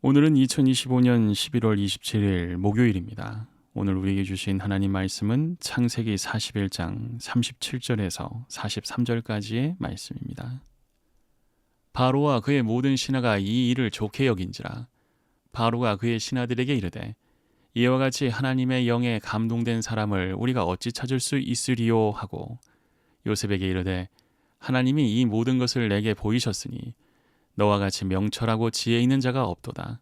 오늘은 2025년 11월 27일 목요일입니다. 오늘 우리에게 주신 하나님 말씀은 창세기 41장 37절에서 43절까지의 말씀입니다. 바로와 그의 모든 신하가 이 일을 좋게 여긴지라 바로가 그의 신하들에게 이르되 이와 같이 하나님의 영에 감동된 사람을 우리가 어찌 찾을 수 있으리요 하고 요셉에게 이르되 하나님이 이 모든 것을 내게 보이셨으니 너와 같이 명철하고 지혜 있는 자가 없도다.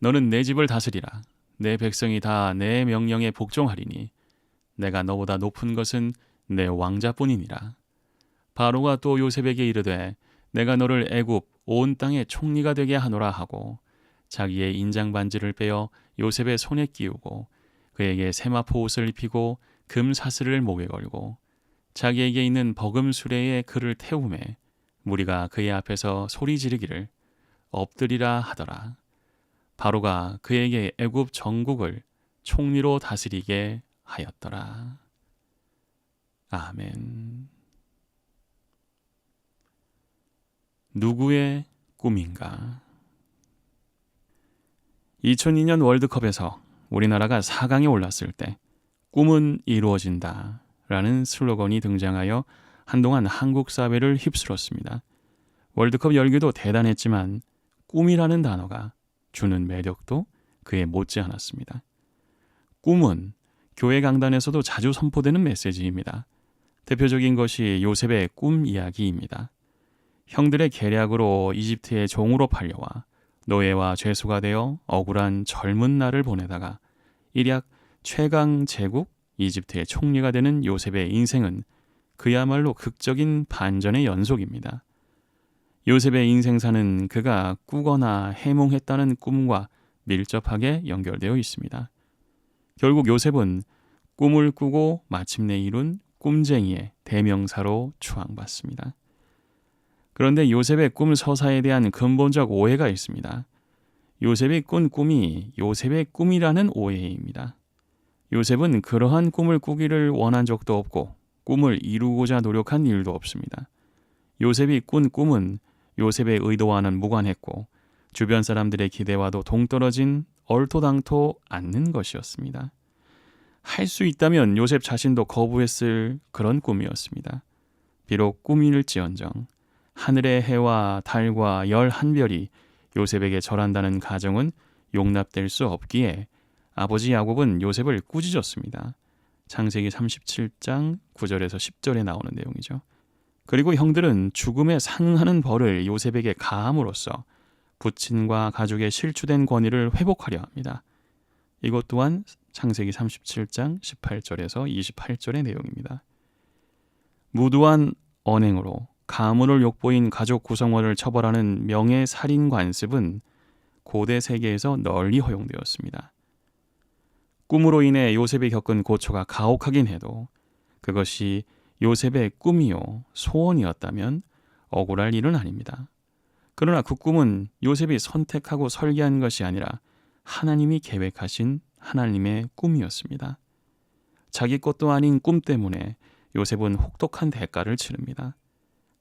너는 내 집을 다스리라. 내 백성이 다 내 명령에 복종하리니 내가 너보다 높은 것은 내 왕자뿐이니라. 바로가 또 요셉에게 이르되 내가 너를 애굽 온 땅의 총리가 되게 하노라 하고 자기의 인장 반지를 빼어 요셉의 손에 끼우고 그에게 세마포 옷을 입히고 금 사슬을 목에 걸고 자기에게 있는 버금 수레에 그를 태우매 무리가 그의 앞에서 소리 지르기를 엎드리라 하더라. 바로가 그에게 애굽 전국을 총리로 다스리게 하였더라. 아멘. 누구의 꿈인가? 2002년 월드컵에서 우리나라가 4강에 올랐을 때 꿈은 이루어진다 라는 슬로건이 등장하여 한동안 한국 사회를 휩쓸었습니다. 월드컵 열기도 대단했지만 꿈이라는 단어가 주는 매력도 그에 못지 않았습니다. 꿈은 교회 강단에서도 자주 선포되는 메시지입니다. 대표적인 것이 요셉의 꿈 이야기입니다. 형들의 계략으로 이집트의 종으로 팔려와 노예와 죄수가 되어 억울한 젊은 날을 보내다가 일약 최강 제국 이집트의 총리가 되는 요셉의 인생은 그야말로 극적인 반전의 연속입니다. 요셉의 인생사는 그가 꾸거나 해몽했다는 꿈과 밀접하게 연결되어 있습니다. 결국 요셉은 꿈을 꾸고 마침내 이룬 꿈쟁이의 대명사로 추앙받습니다. 그런데 요셉의 꿈 서사에 대한 근본적 오해가 있습니다. 요셉이 꾼 꿈이 요셉의 꿈이라는 오해입니다. 요셉은 그러한 꿈을 꾸기를 원한 적도 없고 꿈을 이루고자 노력한 일도 없습니다. 요셉이 꾼 꿈은 요셉의 의도와는 무관했고 주변 사람들의 기대와도 동떨어진 얼토당토 않는 것이었습니다. 할 수 있다면 요셉 자신도 거부했을 그런 꿈이었습니다. 비록 꿈일지언정 하늘의 해와 달과 열 한 별이 요셉에게 절한다는 가정은 용납될 수 없기에 아버지 야곱은 요셉을 꾸짖었습니다. 창세기 37장 9절에서 10절에 나오는 내용이죠. 그리고 형들은 죽음에 상응하는 벌을 요셉에게 가함으로써 부친과 가족의 실추된 권위를 회복하려 합니다. 이것 또한 창세기 37장 18절에서 28절의 내용입니다. 무도한 언행으로 가문을 욕보인 가족 구성원을 처벌하는 명예 살인 관습은 고대 세계에서 널리 허용되었습니다. 꿈으로 인해 요셉이 겪은 고초가 가혹하긴 해도 그것이 요셉의 꿈이요 소원이었다면 억울할 일은 아닙니다. 그러나 그 꿈은 요셉이 선택하고 설계한 것이 아니라 하나님이 계획하신 하나님의 꿈이었습니다. 자기 것도 아닌 꿈 때문에 요셉은 혹독한 대가를 치릅니다.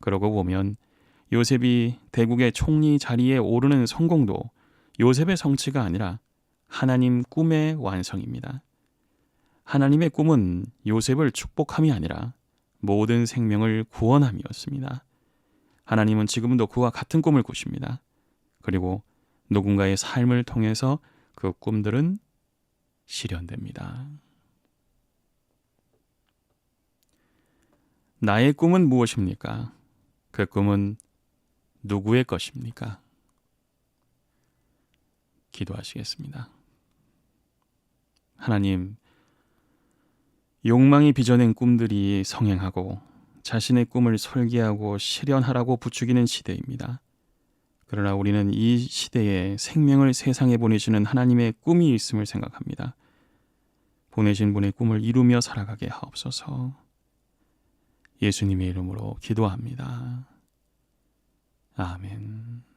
그러고 보면 요셉이 대국의 총리 자리에 오르는 성공도 요셉의 성취가 아니라 하나님 꿈의 완성입니다. 하나님의 꿈은 요셉을 축복함이 아니라 모든 생명을 구원함이었습니다. 하나님은 지금도 그와 같은 꿈을 꾸십니다. 그리고 누군가의 삶을 통해서 그 꿈들은 실현됩니다. 나의 꿈은 무엇입니까? 그 꿈은 누구의 것입니까? 기도하시겠습니다. 하나님, 욕망이 빚어낸 꿈들이 성행하고 자신의 꿈을 설계하고 실현하라고 부추기는 시대입니다. 그러나 우리는 이 시대에 생명을 세상에 보내시는 하나님의 꿈이 있음을 생각합니다. 보내신 분의 꿈을 이루며 살아가게 하옵소서. 예수님의 이름으로 기도합니다. 아멘.